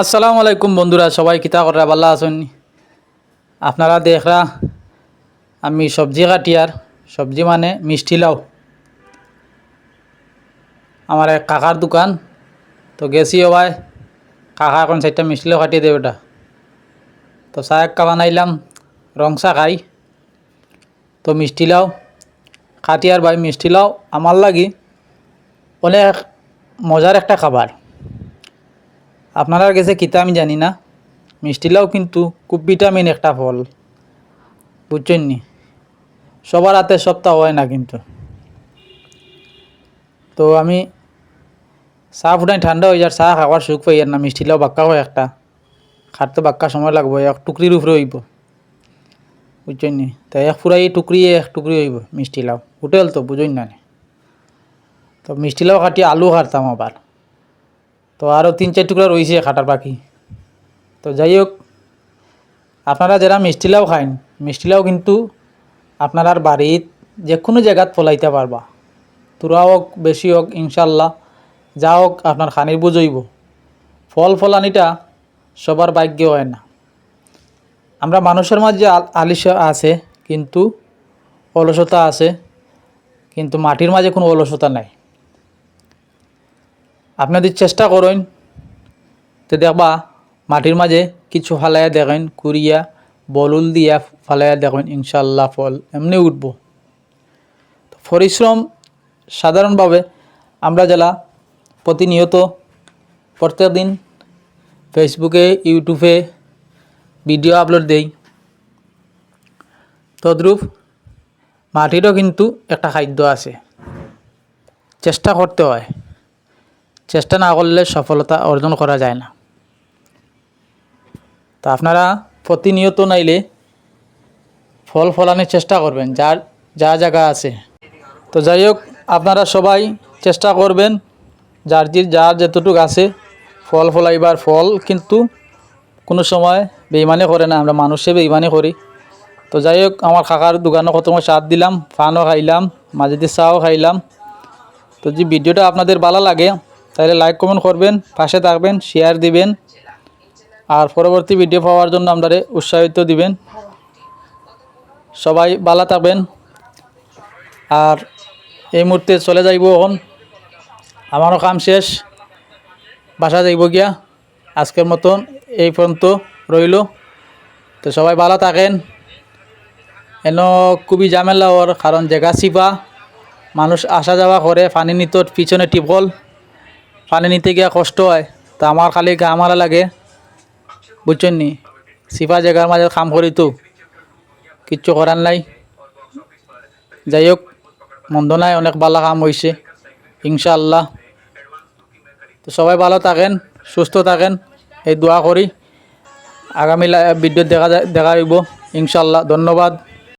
আসসালামু আলাইকুম বন্ধুরা, সবাই কিতা করা ভালো আছেন? আপনারা দেখরা, আমি সবজি কাটিয়ার সবজি মানে মিষ্টি লাউ। আমার এক কাকার দোকান, তো গেছি ভাই, কাকা এখন চারটা মিষ্টি লাউ কাটিয়ে দেবে ওটা। তো চা এক কাপ বানাইলাম রং চা খাই। তো মিষ্টি লাউ কাটিয়ার ভাই মিষ্টি লাউ, আমার লাগি অনেক মজার একটা খাবার। আপনার গেছে কিতা আমি জানি না। মিষ্টিলাও কিন্তু খুব ভিটামিন একটা ফল। বুঝছেন নি? সবার হাতে সপ্তাহ হয় না কিন্তু। তো আমি চা ফুটাই ঠান্ডা হয়ে যার চা খাওয়ার সুখ পাই আর না, মিষ্টিলাও বাক্কা হয় একটা। খাটতে বাক্কা সময় লাগবে, এক টুকরির উপরে হইব। বুঝছেন নি? তো এক ফুরাই টুকরি, এক টুকরি হইব মিষ্টিলাও। হোটেল তো বুঝেন না। তো মিষ্টিলাও কাটি আলু কাটতাম আবার। তো আরও তিন, চার টুকরা রয়েছে খাটার পাখি তো যাই হোক আপনারা যারা মিষ্টিলাও খাইন, মিষ্টিলাও কিন্তু আপনার আর বাড়িত যে কোনো জায়গাত ফলাইতে পারবা। তোরা হোক, বেশি হোক ইনশাল্লাহ যা হোক আপনার খানির বুঝইব ফল ফলানিটা সবার ভাগ্য হয় না। আমরা মানুষের মাঝে আল- আলিস আছে, কিন্তু অলসতা আছে, কিন্তু মাটির মাঝে কোনো অলসতা নাই। আপনি যদি চেষ্টা করেন। তো দেখবা মাটির মাঝে কিছু ফালাইয়া দেখেন, কুড়িয়া বলুল দিয়া ফালাইয়া দেখেন ইনশাল্লাহ ফল এমনি উঠব। তো পরিশ্রম সাধারণভাবে আমরা যারা প্রতিনিয়ত প্রত্যেক দিন ফেসবুকে ইউটিউবে ভিডিও আপলোড দেই, তদ্রূপ মাটিরও কিন্তু একটা খাদ্য আছে। চেষ্টা করতে হয়। চেষ্টা না করলে সফলতা অর্জন করা যায় না। তা আপনারা প্রতিনিয়ত নাইলে ফল ফলানোর চেষ্টা করবেন, যার, যা জায়গা আছে। তো যাই হোক, আপনারা সবাই চেষ্টা করবেন, যার যে, যার যতটুকু আছে, ফল ফলাইবার ফল, কিন্তু কোনো সময় বেইমানি করে না, আমরা মানুষে বেইমানি করি। তো যাই হোক, আমার কাকার দোকানে কত সাথ দিলাম ফানও খাইলাম মাঝে চাও খাইলাম। তো যে ভিডিওটা আপনাদের ভালো লাগে তাহলে লাইক কমেন্ট করবেন, পাশে থাকবেন শেয়ার দিবেন। আর পরবর্তী ভিডিও পাওয়ার জন্য আপনারা উৎসাহিত দিবেন। সবাই ভালো থাকবেন। আর এই মুহূর্তে চলে যাইব এখন। আমারও কাম শেষ। বাসা যাইব গিয়া। আজকের মতন এই পর্যন্ত রইল। তো সবাই ভালো থাকেন। এন খুবই ঝামেলা ওর, কারণ জায়গা চিপা মানুষ আসা যাওয়া করে, পানি নিত পিছনে টিপল পানি নিতে গিয়া কষ্ট হয়। তা আমার খালি গা মারা লাগে। বুঝছেন নি? সিফা জায়গার মাঝে কাম করি তো। কিচ্ছু করার নাই। যাই হোক, মন্দ নাই, অনেক ভালো কাম হয়েছে ইনশাআল্লাহ। তো সবাই ভালো থাকেন, সুস্থ থাকেন, এই দোয়া করি। আগামী ভিডিও দেখা দেখা হইব, ইনশাআল্লাহ। ধন্যবাদ।